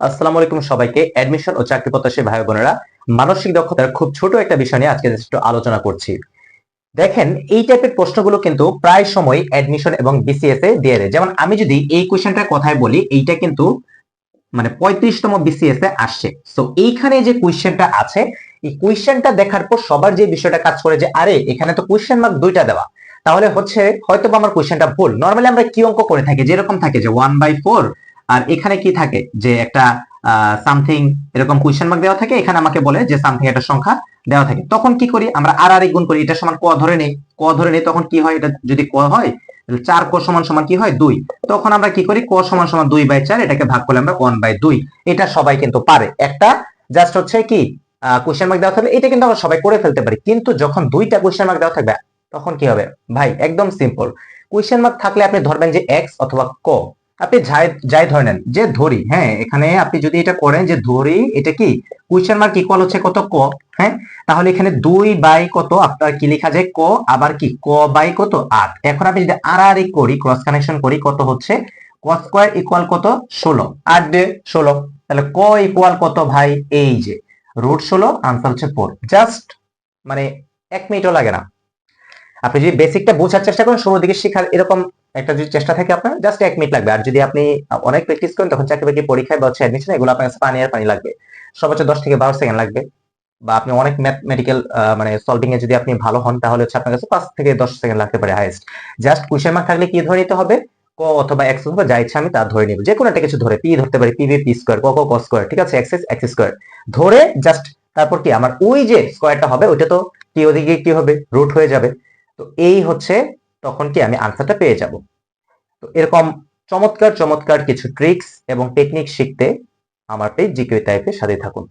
আসসালামু আলাইকুম সবাইকে। অ্যাডমিশন ও চাকরি প্রত্যাশী ভাই বোনেরা, মানসিক দক্ষতার খুব ছোট একটা বিষয় নিয়ে আজকে একটু আলোচনা করছি। দেখেন, এই টাইপের প্রশ্নগুলো কিন্তু প্রায় সময় অ্যাডমিশন এবং বিসিএস এ দিয়ে দেয়। যেমন আমি যদি এই কোয়েশ্চেনটার কথায় বলি, এইটা কিন্তু মানে পঁয়ত্রিশতম বিসিএস এ আসছে। তো এইখানে যে কোয়েশ্চেনটা আছে, এই কোয়েশ্চেনটা দেখার পর সবার যে বিষয়টা কাজ করে যে, আরে, এখানে তো কোয়েশ্চেন মার্ক দুইটা দেওয়া। তাহলে হচ্ছে হয়তো আমার কোয়েশ্চেনটা ভুল। নর্মালি আমরা কি অঙ্ক করে থাকি? যেরকম থাকে যে ওয়ান বাই ফোর আর এখানে কি থাকে? যে একটা সামথিং এরকম কোয়েশ্চেন মার্ক দেওয়া থাকে, এখানে আমাকে বলে যে সামথিং একটা সংখ্যা দেওয়া থাকে। তখন কি করি? আমরা আর আর গুণ করি, এটা সমান ক ধরে নেই। ক ধরে নেই তখন কি হয়? এটা যদি ক হয় চার ক সমান সমান কি হয়? দুই। তখন আমরা কি করি? ক সমান সমান দুই বাই চার, এটাকে ভাগ করলে আমরা ওয়ান বাই দুই। এটা সবাই কিন্তু পারে। একটা জাস্ট হচ্ছে কি কোয়েশ্চেন মার্ক দেওয়া থাকবে এটা কিন্তু আমরা সবাই করে ফেলতে পারি। কিন্তু যখন দুইটা কোয়েশ্চেন মার্ক দেওয়া থাকবে, তখন কি হবে? ভাই, একদম সিম্পল কোয়েশ্চেন মার্ক থাকলে আপনি ধরবেন যে এক্স অথবা ক। আপনি যাই যাই ধরে নেন, যে ধরি হ্যাঁ এখানে আপনি যদি এটা করেন যে ধরি, এটা কি? কোয়েশ্চেন মার্ক ইকুয়াল হচ্ছে কত? ক হ্যাঁ? তাহলে এখানে দুই বাই কত? আপনার কি লেখা যায় ক, আবার কি? ক বাই কত? আট। এখন আমি যদি আর আর করি ক্রস কানেকশন করি, কত হচ্ছে? ক স্কোয়ার ইকুয়াল কত? ষোলো। আট দিয়ে ষোলো। তাহলে ক ইকুয়াল কত ভাই? এই যে রুট ষোলো আনসার হচ্ছে ফোর জাস্ট মানে এক মিনিটও লাগে না। আপনি যদি বেসিকটা বোঝার চেষ্টা করেন, শুরুর দিকে শেখার এরকম একটা যদি চেষ্টা থাকে আপনার জাস্ট এক মিনিট লাগবে। আর যদি আপনি অনেক প্র্যাকটিস করেন, তখন চাকরি বাকরি পরীক্ষায় বা হচ্ছে অ্যাডমিশন এগুলো আপনার কাছে পানি আর পানি লাগবে। সর্বোচ্চ দশ থেকে বারো সেকেন্ড লাগবে। বা আপনি অনেক ম্যাথমেটিক্যাল মানে সলভিং এ যদি আপনি ভালো হন, তাহলে হচ্ছে আপনার কাছে পাঁচ থেকে দশ সেকেন্ড লাগতে পারে হাইয়েস্ট জাস্ট কোয়েশ্চেন মার্ক থাকলে কি ধরে নিতে হবে? ক অথবা এক্স অথবা যা ইচ্ছা আমি তা ধরে নিব। যে কোনো একটা কিছু ধরে পি ধরতে পারি পি পি স্কোয়ার ক ক স্কোয়ার ঠিক আছে? এক্স এক্স স্কোয়ার ধরে জাস্ট তারপর কি? আমার ওই যে স্কোয়ারটা হবে, ওইটা তো কি ওদিকে কি হবে? রুট হয়ে যাবে। তো এই হচ্ছে তখন কি আমি আনসারটা পেয়ে যাব? তো এরকম চমৎকার চমৎকার কিছু ট্রিক্স এবং টেকনিক শিখতে আমার পেজ জিকে টাইপের সাথে থাকুন।